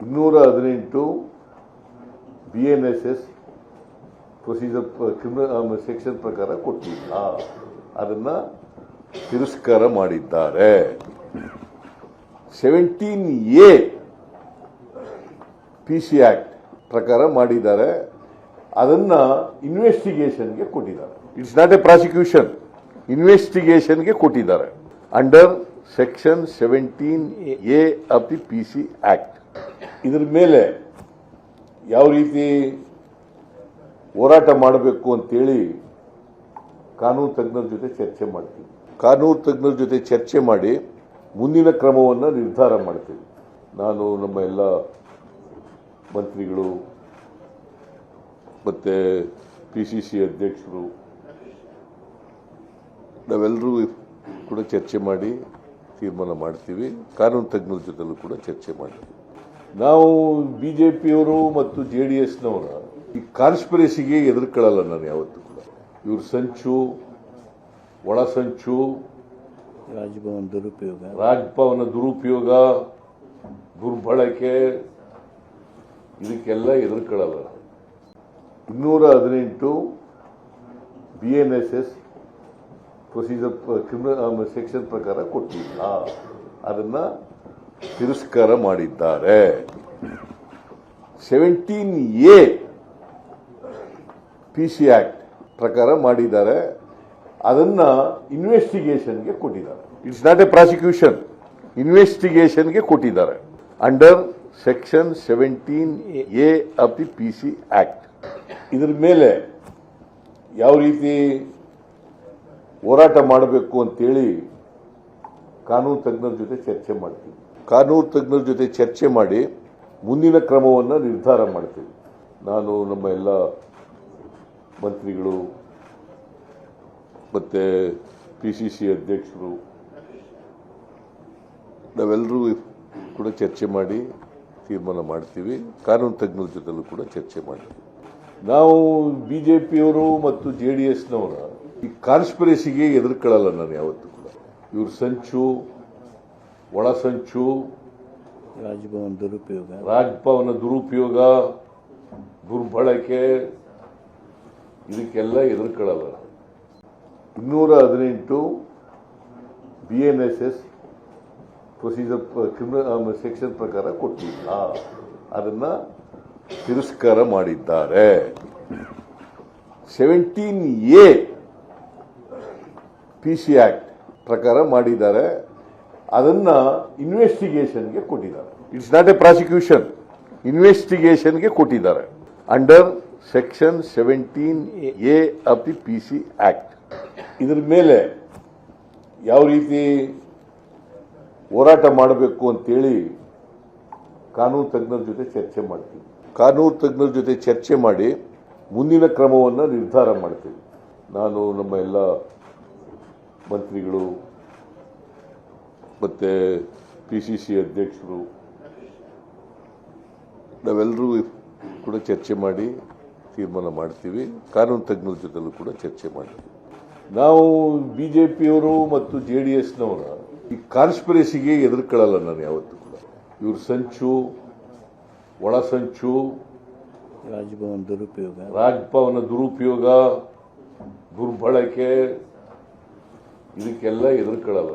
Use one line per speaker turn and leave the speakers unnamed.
ಇನ್ನೂರ ಹದಿನೆಂಟು B N S S procedure criminal section ಪ್ರಕಾರ ಕೊಟ್ಟಿಲ್ಲ. ಅದನ್ನ ತಿರಸ್ಕಾರ ಮಾಡಿದ್ದಾರೆ. Seventeen A P C act ಪ್ರಕಾರ ಮಾಡಿದ್ದಾರೆ. ಅದನ್ನ ಇನ್ವೆಸ್ಟಿಗೇಷನ್ಗೆ ಕೊಟ್ಟಿದ್ದಾರೆ. ಇಟ್ಸ್ ನಾಟ್ ಎ ಪ್ರಾಸಿಕ್ಯೂಷನ್ ಇನ್ವೆಸ್ಟಿಗೇಷನ್ಗೆ ಕೊಟ್ಟಿದ್ದಾರೆ. Under section seventeen A of the P C act ಇದ್ರ ಮೇಲೆ ಯಾವ ರೀತಿ ಹೋರಾಟ ಮಾಡಬೇಕು ಅಂತೇಳಿ ಕಾನೂನು ತಜ್ಞರ ಜೊತೆ ಚರ್ಚೆ ಮಾಡ್ತೀವಿ. ಕಾನೂನು ತಜ್ಞರ ಜೊತೆ ಚರ್ಚೆ ಮಾಡಿ ಮುಂದಿನ ಕ್ರಮವನ್ನು ನಿರ್ಧಾರ ಮಾಡ್ತೀವಿ. ನಾನು ನಮ್ಮ ಎಲ್ಲ ಮಂತ್ರಿಗಳು ಮತ್ತು ಪಿ ಸಿ ಸಿ ಅಧ್ಯಕ್ಷರು ನಾವೆಲ್ಲರೂ ಕೂಡ ಚರ್ಚೆ ಮಾಡಿ ತೀರ್ಮಾನ ಮಾಡ್ತೀವಿ. ಕಾನೂನು ತಜ್ಞರ ಜೊತೆಲೂ ಕೂಡ ಚರ್ಚೆ ಮಾಡ್ತೀವಿ. ನಾವು ಬಿ ಜೆ ಪಿಯವರು ಮತ್ತು ಜೆ ಡಿ ಎಸ್ನವರು ಈ ಕಾನ್ಸ್ಪಿರಸಿಗೆ ಎದುರ್ಕೊಳ್ಳಲ್ಲ ನಾನು ಯಾವತ್ತೂ ಕೂಡ. ಇವ್ರ ಸಂಚು ಒಳ ಸಂಚು
ರಾಜಭವನ ದುರುಪಯೋಗ.
ರಾಜಭವನ ದುರುಪಯೋಗ ದುರ್ಬಳಕೆ ಇದಕ್ಕೆಲ್ಲ ಎದುರ್ಕೊಳ್ಳಲ್ಲ. ಇನ್ನೂರ ಹದಿನೆಂಟು B N S S procedure criminal section ಪ್ರಕಾರ ಕೊಟ್ಟಿಲ್ಲ. ಅದನ್ನ ತಿರಸ್ಕಾರ ಮಾಡಿದ್ದಾರೆ. Seventeen A P C act ಪ್ರಕಾರ ಮಾಡಿದ್ದಾರೆ. ಅದನ್ನ ಇನ್ವೆಸ್ಟಿಗೇಷನ್ಗೆ ಕೊಟ್ಟಿದ್ದಾರೆ. ಇಟ್ಸ್ ನಾಟ್ ಎ ಪ್ರಾಸಿಕ್ಯೂಷನ್ ಇನ್ವೆಸ್ಟಿಗೇಷನ್ಗೆ ಕೊಟ್ಟಿದ್ದಾರೆ. Under section seventeen A of the P C act ಇದ್ರ ಮೇಲೆ ಯಾವ ರೀತಿ ಹೋರಾಟ ಮಾಡಬೇಕು ಅಂತೇಳಿ ಕಾನೂನು ತಜ್ಞರ ಜೊತೆ ಚರ್ಚೆ ಮಾಡ್ತೀವಿ. ಕಾನೂನು ತಜ್ಞರ ಜೊತೆ ಚರ್ಚೆ ಮಾಡಿ ಮುಂದಿನ ಕ್ರಮವನ್ನು ನಿರ್ಧಾರ ಮಾಡ್ತೀವಿ. ನಾನು ನಮ್ಮ ಎಲ್ಲ ಮಂತ್ರಿಗಳು ಮತ್ತು ಪಿ ಸಿ ಸಿ ಅಧ್ಯಕ್ಷರು ನಾವೆಲ್ಲರೂ ಕೂಡ ಚರ್ಚೆ ಮಾಡಿ ತೀರ್ಮಾನ ಮಾಡ್ತೀವಿ. ಕಾನೂನು ತಜ್ಞರ ಜೊತೆಲೂ ಕೂಡ ಚರ್ಚೆ ಮಾಡ್ತೀವಿ. ನಾವು ಬಿ ಜೆ ಪಿಯವರು ಮತ್ತು ಜೆ ಡಿ ಎಸ್ನವರ ಈ ಕಾನ್ಸ್ಪಿರಸಿಗೆ ಎದುರುಕೊಳ್ಳಲ್ಲ ನಾನು ಯಾವತ್ತೂ ಕೂಡ. ಇವ್ರ ಸಂಚು ಒಳ
ರಾಜಭವನ ದುರುಪಯೋಗ.
ರಾಜಭವನ ದುರುಪಯೋಗ ದುರ್ಬಳಕೆ ಇದಕ್ಕೆಲ್ಲ ಎದುರ್ಕೊಳ್ಳಲ್ಲ ಇನ್ನೂರ ಹದಿನೆಂಟು B N S S procedure criminal section ಪ್ರಕಾರ ಕೊಟ್ಟಿಲ್ಲ. ಅದನ್ನ ತಿರಸ್ಕಾರ ಮಾಡಿದ್ದಾರೆ. Seventeen A P C act ಪ್ರಕಾರ ಮಾಡಿದ್ದಾರೆ. ಅದನ್ನ ಇನ್ವೆಸ್ಟಿಗೇಷನ್ಗೆ ಕೊಟ್ಟಿದ್ದಾರೆ. ಇಟ್ಸ್ ನಾಟ್ ಎ ಪ್ರಾಸಿಕ್ಯೂಷನ್ ಇನ್ವೆಸ್ಟಿಗೇಷನ್ಗೆ ಕೊಟ್ಟಿದ್ದಾರೆ. Under section seventeen A of the P C act ಇದ್ರ ಮೇಲೆ ಯಾವ ರೀತಿ ಹೋರಾಟ ಮಾಡಬೇಕು ಅಂತೇಳಿ ಕಾನೂನು ತಜ್ಞರ ಜೊತೆ ಚರ್ಚೆ ಮಾಡ್ತೀವಿ. ಕಾನೂನು ತಜ್ಞರ ಜೊತೆ ಚರ್ಚೆ ಮಾಡಿ ಮುಂದಿನ ಕ್ರಮವನ್ನು ನಿರ್ಧಾರ ಮಾಡ್ತೀವಿ. ನಾನು ನಮ್ಮ ಎಲ್ಲ ಮಂತ್ರಿಗಳು ಮತ್ತೆ ಪಿ ಸಿ ಸಿ ಅಧ್ಯಕ್ಷರು ನಾವೆಲ್ಲರೂ ಕೂಡ ಚರ್ಚೆ ಮಾಡಿ ತೀರ್ಮಾನ ಮಾಡ್ತೀವಿ. ಕಾನೂನು ತಜ್ಞರ ಜೊತೆಲೂ ಕೂಡ ಚರ್ಚೆ ಮಾಡ್ತೀವಿ. ನಾವು ಬಿ ಜೆ ಪಿಯವರು ಮತ್ತು ಜೆ ಡಿ ಎಸ್ನವರ ಈ ಕಾನ್ಸ್ಪಿರಸಿಗೆ ಎದುರ್ಕೊಳ್ಳಲ್ಲ ನಾನು ಯಾವತ್ತೂ ಕೂಡ. ಇವ್ರ ಸಂಚು ಒಳ ಸಂಚು
ರಾಜಭವನ್ ದುರುಪಯೋಗ.
ರಾಜಭವನ ದುರುಪಯೋಗ ದುರ್ಬಳಕೆ ಇದಕ್ಕೆಲ್ಲ ಎದುರ್ಕೊಳ್ಳಲ್ಲ.